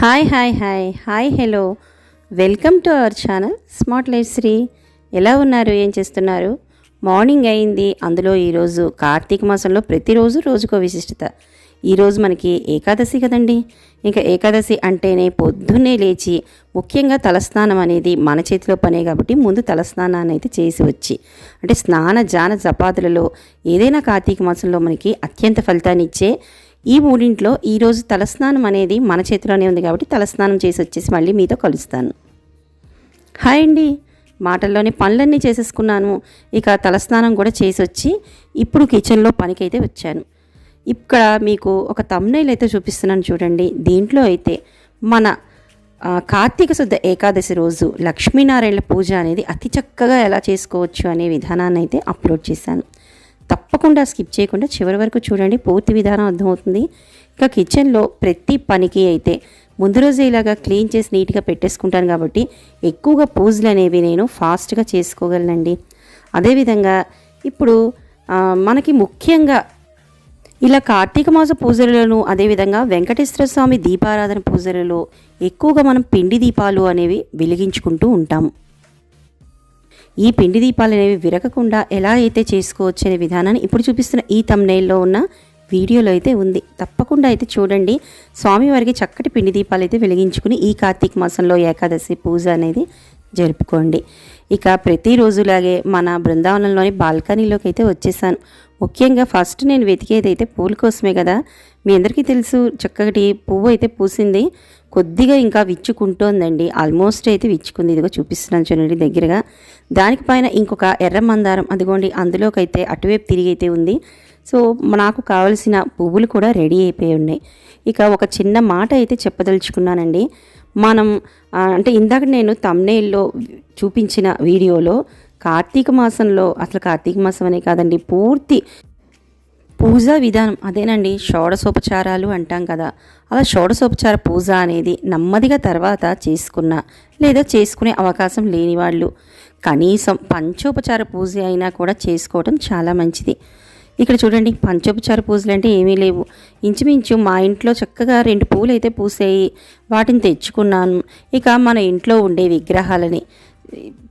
Hi hi hi hi hello welcome to our channel smart life Sri ఎలా ఉన్నారు? ఏం చేస్తున్నారు? మార్నింగ్ అయింది. అందులో ఈరోజు కార్తీక మాసంలో ప్రతిరోజు రోజుకో విశిష్టత. ఈరోజు మనకి ఏకాదశి కదండి. ఇంకా ఏకాదశి అంటేనే పొద్దున్నే లేచి ముఖ్యంగా తలస్నానం అనేది మన చేతిలో పనే కాబట్టి ముందు తలస్నానాన్ని అయితే చేసి వచ్చి అంటే స్నాన జాన జపాదులలో ఏదైనా కార్తీక మాసంలో మనకి అత్యంత ఫలితాన్ని ఇచ్చే ఈ మూడింట్లో ఈరోజు తలస్నానం అనేది మన చేతిలోనే ఉంది కాబట్టి తలస్నానం చేసి వచ్చేసి మళ్ళీ మీతో కలుస్తాను. హాయ్ అండి. మాటల్లోనే పనులన్నీ చేసేసుకున్నాను. ఇక తలస్నానం కూడా చేసి వచ్చి ఇప్పుడు కిచెన్లో పనికైతే వచ్చాను. ఇక్కడ మీకు ఒక తమ్నైల్ అయితే చూపిస్తున్నాను చూడండి. దీంట్లో అయితే మన కార్తీక శుద్ధ ఏకాదశి రోజు లక్ష్మీనారాయణ పూజ అనేది అతి చక్కగా ఎలా చేసుకోవచ్చు అనే విధానాన్ని అయితే అప్లోడ్ చేశాను. తప్పకుండా స్కిప్ చేయకుండా చివరి వరకు చూడండి. పూర్తి విధానం అర్థమవుతుంది. ఇక కిచెన్లో ప్రతి పనికి అయితే ముందు రోజు ఇలాగా క్లీన్ చేసి నీట్గా పెట్టేసుకుంటాను కాబట్టి ఎక్కువగా పూజలు అనేవి నేను ఫాస్ట్గా చేసుకోగలనండి. అదేవిధంగా ఇప్పుడు మనకి ముఖ్యంగా ఇలా కార్తీక మాస పూజలను అదేవిధంగా వెంకటేశ్వర స్వామి దీపారాధన పూజలలో ఎక్కువగా మనం పిండి దీపాలు అనేవి వెలిగించుకుంటూ ఉంటాము. ఈ పిండి దీపాలు అనేవి విరగకుండా ఎలా అయితే చేసుకోవచ్చు అనే విధానాన్ని ఇప్పుడు చూపిస్తున్న ఈ తమ్నైల్లో ఉన్న వీడియోలో అయితే ఉంది. తప్పకుండా అయితే చూడండి. స్వామివారికి చక్కటి పిండి దీపాలు అయితే వెలిగించుకుని ఈ కార్తీక మాసంలో ఏకాదశి పూజ అనేది జరుపుకోండి. ఇక ప్రతిరోజులాగే మన బృందావనంలోని బాల్కనీలోకి అయితే వచ్చేసాను. ముఖ్యంగా ఫస్ట్ నేను వెతికేది అయితే పూల కోసమే కదా మీ అందరికీ తెలుసు చక్కటి పువ్వు అయితే పూసింది. కొద్దిగా ఇంకా విచ్చుకుంటోందండి. ఆల్మోస్ట్ అయితే విచ్చుకుంది. ఇదిగో చూపిస్తున్నాను చూడండి దగ్గరగా. దానికి పైన ఇంకొక ఎర్ర మందారం అదిగోండి అందులోకైతే అటువైపు తిరిగి అయితే ఉంది. సో నాకు కావలసిన పువ్వులు కూడా రెడీ అయిపోయి ఉన్నాయి. ఇక ఒక చిన్న మాట అయితే చెప్పదలుచుకున్నానండి. మనం అంటే ఇందాక నేను తమ్నేల్లో చూపించిన వీడియోలో కార్తీక మాసంలో అసలు కార్తీక మాసం అనే కాదండి పూర్తి పూజా విధానం. అదేనండి షోడసోపచారాలు అంటాం కదా. అలా షోడసోపచార పూజ అనేది నెమ్మదిగా తర్వాత చేసుకున్న లేదా చేసుకునే అవకాశం లేని వాళ్ళు కనీసం పంచోపచార పూజ అయినా కూడా చేసుకోవడం చాలా మంచిది. ఇక్కడ చూడండి పంచోపచార పూజలు అంటే ఏమీ లేవు. ఇంచుమించు మా ఇంట్లో చక్కగా రెండు పూలు అయితే పూసాయి. వాటిని తెచ్చుకున్నాను. ఇక మన ఇంట్లో ఉండే విగ్రహాలని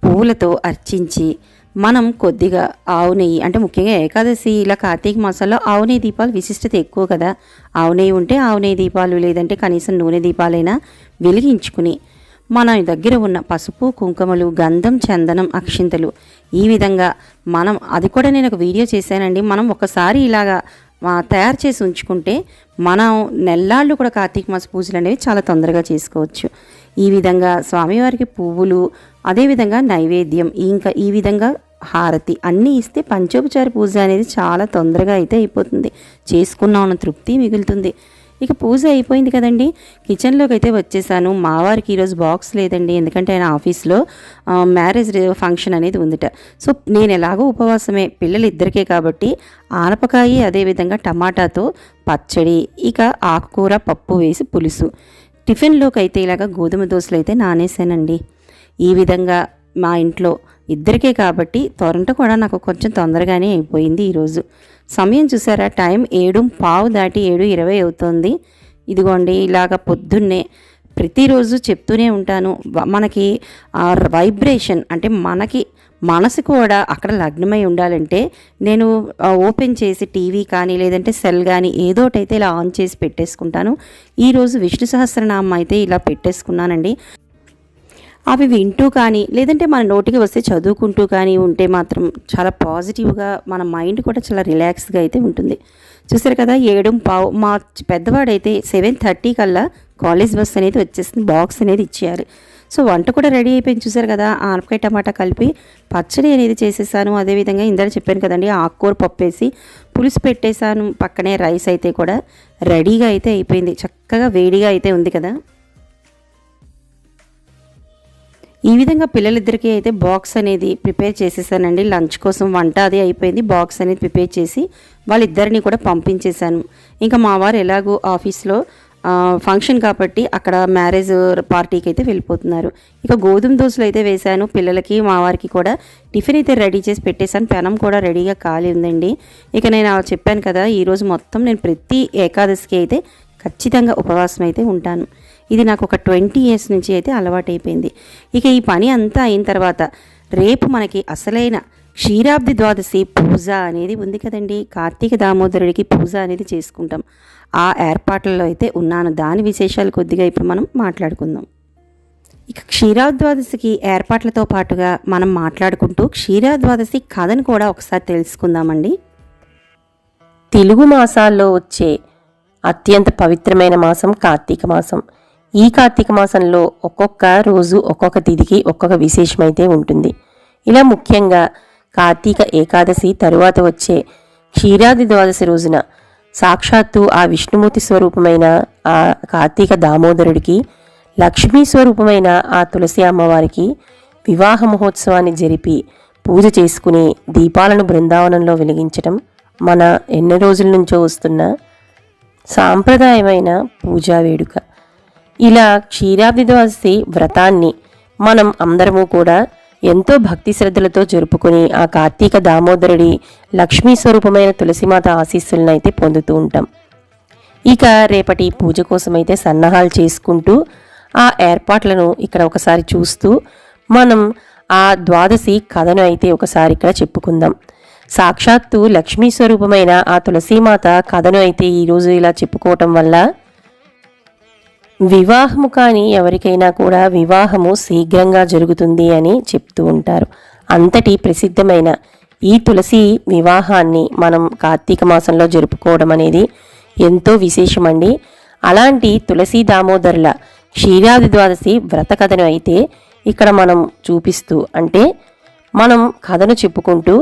పూలతో అర్చించి మనం కొద్దిగా ఆవు నెయ్యి అంటే ముఖ్యంగా ఏకాదశి ఇలా కార్తీక మాసాల్లో ఆవు నెయ్యి దీపాలు విశిష్టత ఎక్కువ కదా. ఆవు నెయ్యి ఉంటే ఆవు నెయ్యి దీపాలు లేదంటే కనీసం నూనె దీపాలైనా వెలిగించుకుని మన దగ్గర ఉన్న పసుపు కుంకుమలు గంధం చందనం అక్షింతలు ఈ విధంగా మనం అది కూడా నేను ఒక వీడియో చేశానండి. మనం ఒకసారి ఇలాగా తయారు చేసి ఉంచుకుంటే మనం నెల్లాళ్ళు కూడా కార్తీక మాస పూజలు అనేవి చాలా తొందరగా చేసుకోవచ్చు. ఈ విధంగా స్వామివారికి పువ్వులు అదేవిధంగా నైవేద్యం ఇంకా ఈ విధంగా హారతి అన్నీ ఇస్తే పంచోపచార పూజ అనేది చాలా తొందరగా అయితే అయిపోతుంది. చేసుకున్నామన్న తృప్తి మిగులుతుంది. ఇక పూజ అయిపోయింది కదండి. కిచెన్లోకి అయితే వచ్చేసాను. మావారికి ఈరోజు బాక్స్ లేదండి. ఎందుకంటే ఆయన ఆఫీస్లో మ్యారేజ్ ఫంక్షన్ అనేది ఉందిట. సో నేను ఎలాగో ఉపవాసమే. పిల్లలు ఇద్దరికే కాబట్టి ఆనపకాయ అదేవిధంగా టమాటాతో పచ్చడి ఇక ఆకుకూర పప్పు వేసి పులుసు. టిఫిన్లోకి అయితే ఇలాగ గోధుమ దోశలు అయితే నానేసానండి. ఈ విధంగా మా ఇంట్లో ఇద్దరికే కాబట్టి తొరంట కూడా నాకు కొంచెం తొందరగానే అయిపోయింది ఈరోజు. సమయం చూసారా? టైం ఏడు పావు దాటి ఏడు ఇరవై అవుతుంది. ఇదిగోండి ఇలాగ పొద్దున్నే ప్రతిరోజు చెప్తూనే ఉంటాను. మనకి ఆ వైబ్రేషన్ అంటే మనకి మనసు కూడా అక్కడ లగ్నమై ఉండాలంటే నేను ఓపెన్ చేసి టీవీ కానీ లేదంటే సెల్ కానీ ఏదోటైతే ఇలా ఆన్ చేసి పెట్టేసుకుంటాను. ఈరోజు విష్ణు సహస్రనామం అయితే ఇలా పెట్టేసుకున్నానండి. అవి వింటూ కానీ లేదంటే మన నోటికి వస్తే చదువుకుంటూ కానీ ఉంటే మాత్రం చాలా పాజిటివ్గా మన మైండ్ కూడా చాలా రిలాక్స్గా అయితే ఉంటుంది. చూసారు కదా ఏడు పావు మా పెద్దవాడైతే సెవెన్ థర్టీ కల్లా కాలేజ్ బస్ అనేది వచ్చేసింది బాక్స్ అనేది ఇచ్చారు సో వంట కూడా రెడీ అయిపోయింది చూసారు కదా ఆనపకాయ టమాటా కలిపి పచ్చడి అనేది చేసేసాను. అదేవిధంగా ఇందాక చెప్పాను కదండి ఆకుకూర పప్పు వేసి పులుసు పెట్టేశాను. పక్కనే రైస్ అయితే కూడా రెడీగా అయితే అయిపోయింది. చక్కగా వేడిగా అయితే ఉంది కదా. ఈ విధంగా పిల్లలిద్దరికీ అయితే బాక్స్ అనేది ప్రిపేర్ చేసేసానండి. లంచ్ కోసం వంట అది అయిపోయింది. బాక్స్ అనేది ప్రిపేర్ చేసి వాళ్ళిద్దరిని కూడా పంపించేశాను. ఇంకా మా వారు ఎలాగో ఆఫీస్లో ఫంక్షన్ కాబట్టి అక్కడ మ్యారేజ్ పార్టీకి అయితే వెళ్ళిపోతున్నారు. ఇక గోధుమ దోశలు అయితే వేశాను. పిల్లలకి మా వారికి కూడా టిఫిన్ అయితే రెడీ చేసి పెట్టేశాను. పెనం కూడా రెడీగా ఖాళీ ఉందండి. ఇక నేను చెప్పాను కదా ఈరోజు మొత్తం నేను ప్రతి ఏకాదశికి అయితే ఖచ్చితంగా ఉపవాసం అయితే ఉంటాను. ఇది నాకు ఒక ట్వంటీ ఇయర్స్ నుంచి అయితే అలవాటైపోయింది. ఇక ఈ పని అంతా అయిన తర్వాత రేపు మనకి అసలైన క్షీరాబ్ది ద్వాదశి పూజ అనేది ఉంది కదండి. కార్తీక దామోదరుడికి పూజ అనేది చేసుకుంటాం. ఆ ఏర్పాట్లలో అయితే ఉన్నాను. దాని విశేషాలు కొద్దిగా ఇప్పుడు మనం మాట్లాడుకుందాం. ఇక క్షీరాద్వాదశికి ఏర్పాట్లతో పాటుగా మనం మాట్లాడుకుంటూ క్షీరాద్వాదశి కథను కూడా ఒకసారి తెలుసుకుందామండి. తెలుగు మాసాల్లో వచ్చే అత్యంత పవిత్రమైన మాసం కార్తీక మాసం. ఈ కార్తీక మాసంలో ఒక్కొక్క రోజు ఒక్కొక్క తిథికి ఒక్కొక్క విశేషమైతే ఉంటుంది. ఇలా ముఖ్యంగా కార్తీక ఏకాదశి తరువాత వచ్చే క్షీరాది ద్వాదశి రోజున సాక్షాత్తు ఆ విష్ణుమూర్తి స్వరూపమైన ఆ కార్తీక దామోదరుడికి లక్ష్మీ స్వరూపమైన ఆ తులసి అమ్మవారికి వివాహ మహోత్సవాన్ని జరిపి పూజ చేసుకుని దీపాలను బృందావనంలో వెలిగించటం మన ఎన్ని రోజుల నుంచో వస్తున్న సాంప్రదాయమైన పూజా వేడుక. ఇలా క్షీరాబ్ది ద్వాదశి వ్రతాన్ని మనం అందరము కూడా ఎంతో భక్తి శ్రద్ధలతో జరుపుకొని ఆ కార్తీక దామోదరుడి లక్ష్మీ స్వరూపమైన తులసిమాత ఆశీస్సులను అయితే పొందుతూ ఉంటాం. ఇక రేపటి పూజ కోసమైతే సన్నాహాలు చేసుకుంటూ ఆ ఏర్పాట్లను ఇక్కడ ఒకసారి చూస్తూ మనం ఆ ద్వాదశి కథను అయితే ఒకసారి ఇక్కడ చెప్పుకుందాం. సాక్షాత్తు లక్ష్మీ స్వరూపమైన ఆ తులసీమాత కథను అయితే ఈరోజు ఇలా చెప్పుకోవటం వల్ల వివాహము కాని ఎవరికైనా కూడా వివాహము శీఘ్రంగా జరుగుతుంది అని చెప్తూ ఉంటారు. అంతటి ప్రసిద్ధమైన ఈ తులసి వివాహాన్ని మనం కార్తీక మాసంలో జరుపుకోవడం అనేది ఎంతో విశేషమండి. అలాంటి తులసి దామోదరుల క్షీరాది ద్వాదశి వ్రత కథను అయితే ఇక్కడ మనం చూపిస్తూ అంటే మనం కథను చెప్పుకుంటూ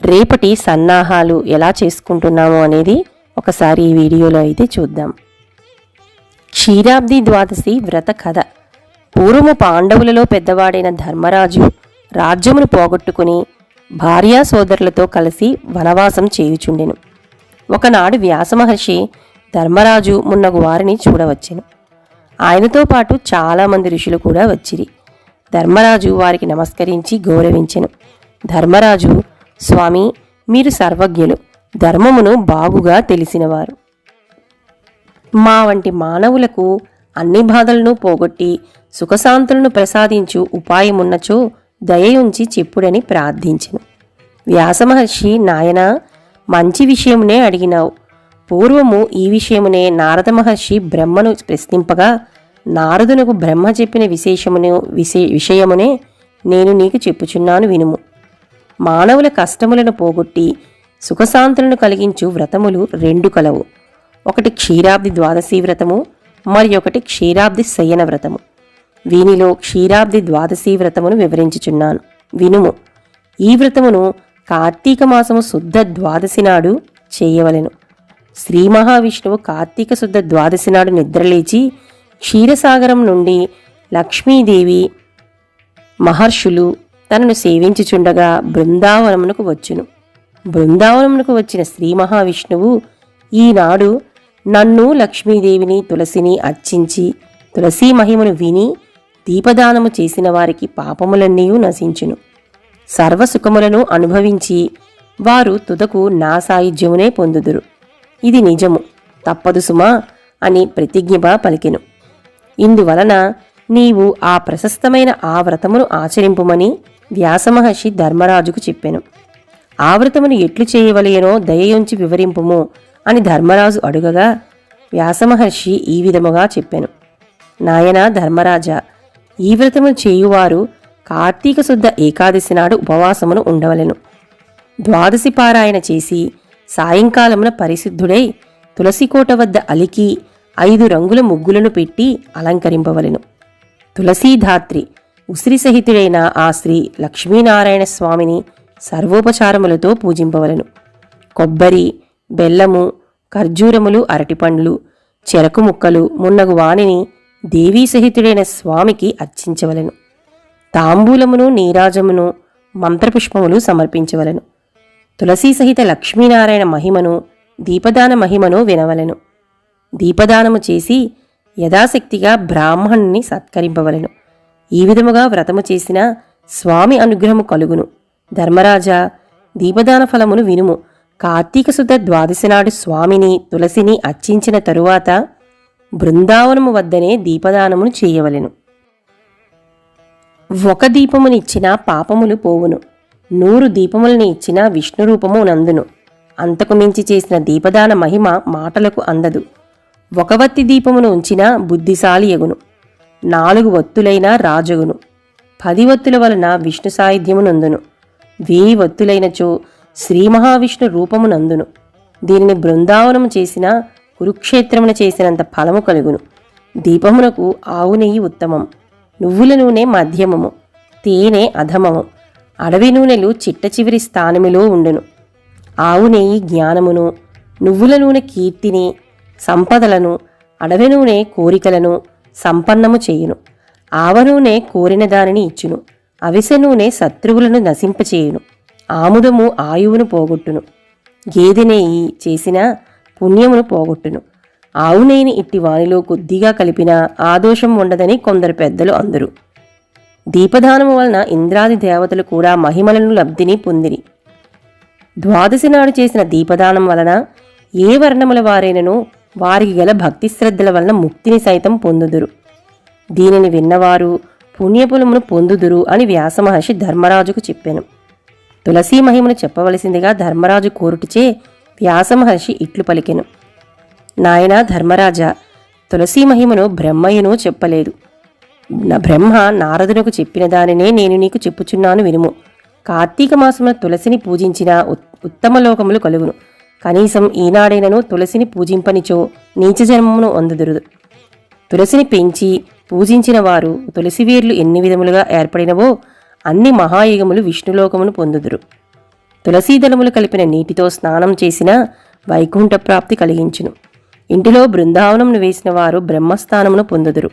రేపటి సన్నాహాలు ఎలా చేసుకుంటున్నాము అనేది ఒకసారి ఈ వీడియోలో అయితే చూద్దాం. క్షీరాబ్ది ద్వాదశి వ్రత కథ. పూర్వము పాండవులలో పెద్దవాడైన ధర్మరాజు రాజ్యమును పోగొట్టుకుని భార్యా సోదరులతో కలిసి వనవాసం చేయుచుండెను. ఒకనాడు వ్యాసమహర్షి ధర్మరాజు మున్నగు వారిని చూడవచ్చెను. ఆయనతో పాటు చాలామంది ఋషులు కూడా వచ్చిరి. ధర్మరాజు వారికి నమస్కరించి గౌరవించెను. ధర్మరాజు స్వామి మీరు సర్వజ్ఞులు. ధర్మమును బాగుగా తెలిసినవారు. మా వంటి మానవులకు అన్ని బాధలను పోగొట్టి సుఖశాంతులను ప్రసాదించు ఉపాయమున్నచో దయయుంచి చెప్పుడని ప్రార్థించెను. వ్యాసమహర్షి నాయన మంచి విషయమునే అడిగినావు. పూర్వము ఈ విషయమునే నారద మహర్షి బ్రహ్మను ప్రశ్నింపగా నారదునకు బ్రహ్మ చెప్పిన విశేషమును విశే విషయమునే నేను నీకు చెప్పుచున్నాను వినుము. మానవుల కష్టములను పోగొట్టి సుఖశాంతులను కలిగించు వ్రతములు రెండు కలవు. ఒకటి క్షీరాబ్ది ద్వాదశి వ్రతము మరి ఒకటి క్షీరాబ్ది శయన వ్రతము. వీనిలో క్షీరాబ్ది ద్వాదశి వ్రతమును వివరించుచున్నాను. వినుము. ఈ వ్రతమును కార్తీక మాసము శుద్ధ ద్వాదశి నాడు చేయవలెను. శ్రీ మహావిష్ణువు కార్తీక శుద్ధ ద్వాదశి నాడు నిద్రలేచి క్షీరసాగరం నుండి లక్ష్మీదేవి మహర్షులు తనను సేవించుచుండగా బృందావనమునకు వచ్చును. బృందావనమునకు వచ్చిన శ్రీ మహావిష్ణువు ఈనాడు నన్ను లక్ష్మీదేవిని తులసిని అర్చించి తులసీ మహిమను విని దీపదానము చేసిన వారికి పాపములన్నీ నశించును. సర్వసుఖములను అనుభవించి వారు తుదకు నా సాయుధ్యమునే పొందుదురు. ఇది నిజము. తప్పదు సుమా అని ప్రతిజ్ఞగా పలికెను. ఇందువలన నీవు ఆ ప్రశస్తమైన ఆ వ్రతమును ఆచరింపుమని వ్యాసమహర్షి ధర్మరాజుకు చెప్పెను. ఆ వ్రతమును ఎట్లు చేయవలయనో దయయుంచి వివరింపుము. అని ధర్మరాజు అడుగగా వ్యాసమహర్షి ఈ విధముగా చెప్పాను. నాయనా ధర్మరాజా ఈ వ్రతము చేయువారు కార్తీక శుద్ధ ఏకాదశి నాడు ఉపవాసమును ఉండవలెను. ద్వాదశి పారాయణ చేసి సాయంకాలమున పరిశుద్ధుడై తులసికోట వద్ద అలికి ఐదు రంగుల ముగ్గులను పెట్టి అలంకరింపవలెను. తులసీధాత్రి ఉసిరి సహితుడైన ఆ శ్రీ లక్ష్మీనారాయణ స్వామిని సర్వోపచారములతో పూజింపవలెను. కొబ్బరి బెల్లము ఖర్జూరములు అరటిపండ్లు చెరకు ముక్కలు మున్నగు వాణిని దేవీ సహితుడైన స్వామికి అర్చించవలెను. తాంబూలమును నీరాజమును మంత్రపుష్పములు సమర్పించవలెను. తులసీ సహిత లక్ష్మీనారాయణ మహిమను దీపదాన మహిమను వినవలెను. దీపదానము చేసి యథాశక్తిగా బ్రాహ్మణుని సత్కరింపవలను. ఈ విధముగా వ్రతము చేసిన స్వామి అనుగ్రహము కలుగును. ధర్మరాజా దీపదాన ఫలమును వినుము. కార్తీక శుద్ధ ద్వాదశి నాడు స్వామిని తులసిని అర్చించిన తరువాత బృందావనము వద్దనే దీపదానమును చేయవలెను. ఒక దీపమునిచ్చిన పాపములు పోవును. నూరు దీపములని ఇచ్చిన విష్ణు రూపము నందును. అంతకు మించి చేసిన దీపదాన మహిమ మాటలకు అందదు. ఒక వత్తి దీపమును ఉంచిన బుద్ధిశాలి ఎగును. నాలుగు వత్తులైన రాజగును. పది వత్తుల వలన విష్ణు సాయుధ్యము నందును. వెయ్యి వత్తులైనచో శ్రీ మహావిష్ణు రూపము నందును దీనిని బృందావనము చేసిన కురుక్షేత్రమున చేసినంత ఫలము కలుగును. దీపమునకు ఆవు నెయ్యి ఉత్తమం. నువ్వుల నూనె మధ్యమము. తేనె అధమము. అడవి నూనెలు చిట్ట చివరి స్థానములో ఉండును. ఆవు నెయ్యి జ్ఞానమును నువ్వుల నూనె కీర్తిని సంపదలను అడవి నూనె కోరికలను సంపన్నము చేయును. ఆవ నూనె కోరిన దానిని ఇచ్చును. అవిసె నూనె శత్రువులను నశింపచేయును. ఆముదము ఆయువును పోగొట్టును. గేదెనేయి చేసినా చేసిన పుణ్యమును పోగొట్టును. ఆవునేని ఇట్టి వానిలో కొద్దిగా కలిపినా ఆదోషం ఉండదని కొందరు పెద్దలు అందరు. దీపదానము వలన ఇంద్రాది దేవతలు కూడా మహిమలను లబ్ధిని పొందిరి. ద్వాదశి నాడు చేసిన దీపదానం వలన ఏ వర్ణముల వారైనను వారికి గల భక్తి శ్రద్ధల వలన ముక్తిని సైతం పొందుదురు. దీనిని విన్నవారు పుణ్యపులమును పొందుదురు అని వ్యాసమహర్షి ధర్మరాజుకు చెప్పాను. తులసీ మహిమను చెప్పవలసిందిగా ధర్మరాజు కోరుటిచే వ్యాసమహర్షి ఇట్లు పలికెను. నాయనా ధర్మరాజా తులసీ మహిమను బ్రహ్మయ్యను చెప్పలేదు. నా బ్రహ్మ నారదునకు చెప్పిన దానినే నేను నీకు చెప్పుచున్నాను వినుము. కార్తీక మాసమున తులసిని పూజించిన ఉత్- ఉత్తమ లోకములు కలుగును. కనీసం ఈనాడైనను తులసిని పూజింపనిచో నీచ జన్మమును అందుదురుదు. తులసిని పెంచి పూజించిన వారు తులసివీర్లు ఎన్ని విధములుగా ఏర్పడినవో అన్ని మహాయుగములు విష్ణులోకమును పొందుదురు. తులసీదళములు కలిపిన నీటితో స్నానం చేసిన వైకుంఠ ప్రాప్తి కలిగించును. ఇంటిలో బృందావనమును వేసిన వారు బ్రహ్మస్థానమును పొందుదురు.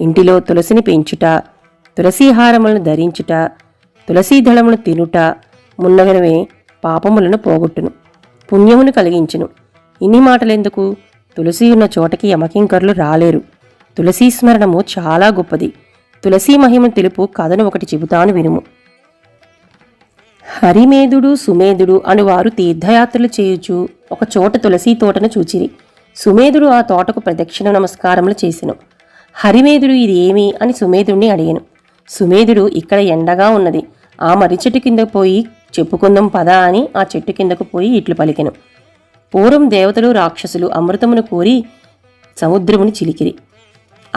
ఇంటిలో తులసిని పెంచుట తులసీహారములను ధరించుట తులసీదళమును తినుట మున్నగనవే పాపములను పోగొట్టును. పుణ్యమును కలిగించును. ఇన్ని మాటలెందుకు? తులసి ఉన్న చోటకి యమకింకరులు రాలేరు. తులసీ స్మరణము చాలా గొప్పది. తులసీ మహిమను తెలుపు కథను ఒకటి చెబుతాను వినుము. హరిమేధుడు సుమేధుడు అని వారు తీర్థయాత్రలు చేయుచు ఒక చోట తులసీ తోటను చూచిరి. సుమేధుడు ఆ తోటకు ప్రదక్షిణ నమస్కారములు చేసెను. హరిమేధుడు ఇది ఏమి అని సుమేధుడిని అడిగాను. సుమేధుడు ఇక్కడ ఎండగా ఉన్నది. ఆ మర్రి చెట్టు కింద పోయి చెప్పుకుందాం పదా అని ఆ చెట్టు కిందకు పోయి ఇట్లు పలికెను. పూర్వం దేవతలు రాక్షసులు అమృతమును కోరి సముద్రముని చిలికిరి.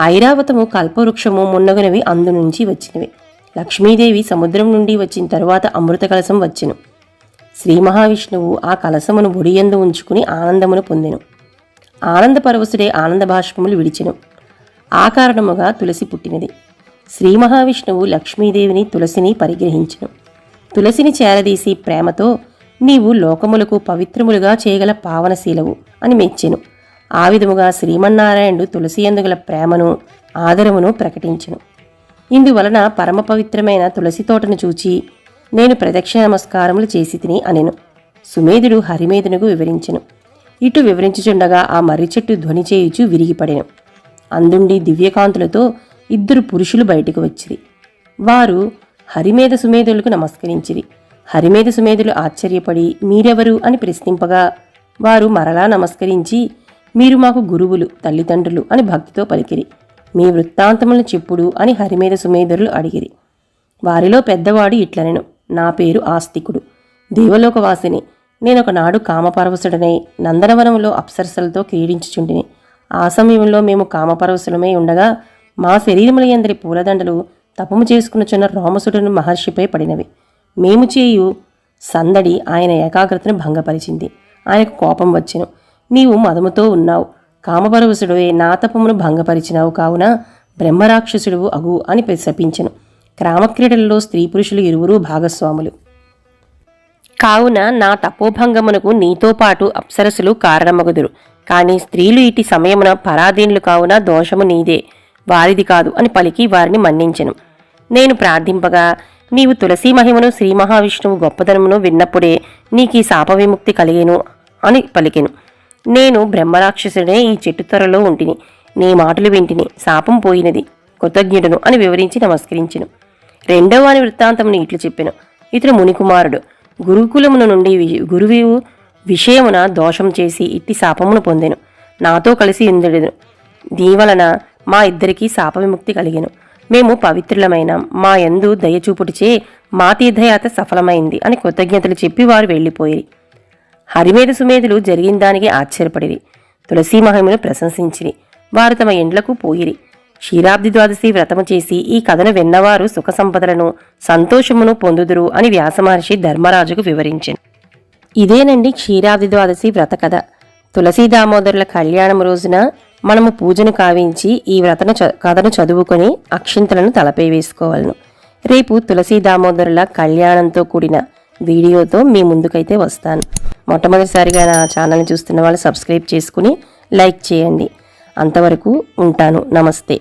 ఐరావతము కల్పవృక్షము మున్నగునవి అందు నుంచి వచ్చినవి. లక్ష్మీదేవి సముద్రం నుండి వచ్చిన తరువాత అమృత కలశం వచ్చెను. శ్రీ మహావిష్ణువు ఆ కలశమును ఒడియందు ఉంచుకుని ఆనందమును పొందెను. ఆనంద పరవశుడే ఆనంద భాష్పములు విడిచెను. ఆ కారణముగా తులసి పుట్టినది. శ్రీ మహావిష్ణువు లక్ష్మీదేవిని తులసిని పరిగ్రహించెను. తులసిని చేరదీసి ప్రేమతో నీవు లోకములకు పవిత్రములుగా చేయగల పావనశీలవు అని మెచ్చెను. ఆ విధముగా శ్రీమన్నారాయణుడు తులసియందుగల ప్రేమను ఆదరమును ప్రకటించను. ఇందువలన పరమ పవిత్రమైన తులసి తోటను చూచి నేను ప్రదక్షిణ నమస్కారములు చేసి తిని అనెను. సుమేధుడు హరిమేధునకు వివరించెను. ఇటు వివరించుచుండగా ఆ మర్రి చెట్టు ధ్వని చేయుచు విరిగిపడెను. అందుండి దివ్యకాంతులతో ఇద్దరు పురుషులు బయటకు వచ్చిరి. వారు హరిమేధ సుమేధులకు నమస్కరించిరి. హరిమేధ సుమేధులు ఆశ్చర్యపడి మీరెవరు? అని ప్రశ్నింపగా వారు మరలా నమస్కరించి మీరు మాకు గురువులు తల్లిదండ్రులు అని భక్తితో పలికిరి. మీ వృత్తాంతములను చెప్పుడు అని హరిమేధ సుమేధరులు అడిగిరి. వారిలో పెద్దవాడు ఇట్లనెను. నా పేరు ఆస్తికుడు. దేవలోకవాసిని. నేనొకనాడు కామపరవశుడనై నందనవనంలో అప్సరసలతో క్రీడించుచుండిని. ఆ సమయంలో మేము కామపరవశులమై ఉండగా మా శరీరముల ఎందరి పూలదండలు తపము చేసుకునుచున్న రోమసుడును మహర్షిపై పడినవి. మేము చేయు సందడి ఆయన ఏకాగ్రతను భంగపరిచింది. ఆయనకు కోపం వచ్చెను. నీవు మదముతో ఉన్నావు. కామపరవశుడువే నా తపమును భంగపరిచినావు కావున బ్రహ్మరాక్షసుడు అగు అని శపించెను. క్రామక్రీడలలో స్త్రీ పురుషులు ఇరువురు భాగస్వాములు. కావున నా తపోభంగమునకు నీతో పాటు అప్సరసులు కారణమగుదురు. కానీ స్త్రీలు ఇటు సమయమున పరాధీనులు కావున దోషము నీదే. వారిది కాదు అని పలికి వారిని మన్నించెను. నేను ప్రార్థింపగా నీవు తులసీ మహిమను శ్రీ మహావిష్ణువు గొప్పదనమును విన్నప్పుడే నీకు ఈ శాప విముక్తి కలిగేను అని పలికెను. నేను బ్రహ్మరాక్షసుడే ఈ చెట్టు త్వరలో ఉంటిని. నీ మాటలు వింటిని. శాపం పోయినది. కృతజ్ఞుడును అని వివరించి నమస్కరించెను. రెండవ అని వృత్తాంతమును ఇట్లు చెప్పెను. ఇతడు మునికుమారుడు. గురుకులమున నుండి గురువు విషయమున దోషం చేసి ఇట్టి శాపమును పొందెను. నాతో కలిసి ఇందుడెను దీవలన మా ఇద్దరికీ శాప విముక్తి కలిగెను. మేము పవిత్రులమైన. మా యందు దయచూపుటిచే మా తీర్థయాత్ర సఫలమైంది అని కృతజ్ఞతలు చెప్పి వారు వెళ్ళిపోయి హరిమేధ సుమేధులు జరిగిన దానికి ఆశ్చర్యపడిరి. తులసీ మహిమను ప్రశంసించిరి. వారు తమ ఎండ్లకు పోయిరి. క్షీరాబ్ది ద్వాదశి వ్రతము చేసి ఈ కథను విన్నవారు సుఖ సంపదలను సంతోషమును పొందుదురు అని వ్యాసమహర్షి ధర్మరాజుకు వివరించింది ఇదేనండి క్షీరాబ్ది ద్వాదశి వ్రత కథ. తులసీ దామోదరుల కళ్యాణం రోజున మనము పూజను కావించి ఈ వ్రతను కథను చదువుకొని అక్షింతలను తలపై వేసుకోవాలను. రేపు తులసీ దామోదరుల కళ్యాణంతో కూడిన వీడియోతో మీ ముందుకైతే వస్తాను. మొట్టమొదటిసారిగా నా ఛానల్ని చూస్తున్న వాళ్ళు సబ్స్క్రైబ్ చేసుకుని లైక్ చేయండి. అంతవరకు ఉంటాను. నమస్తే.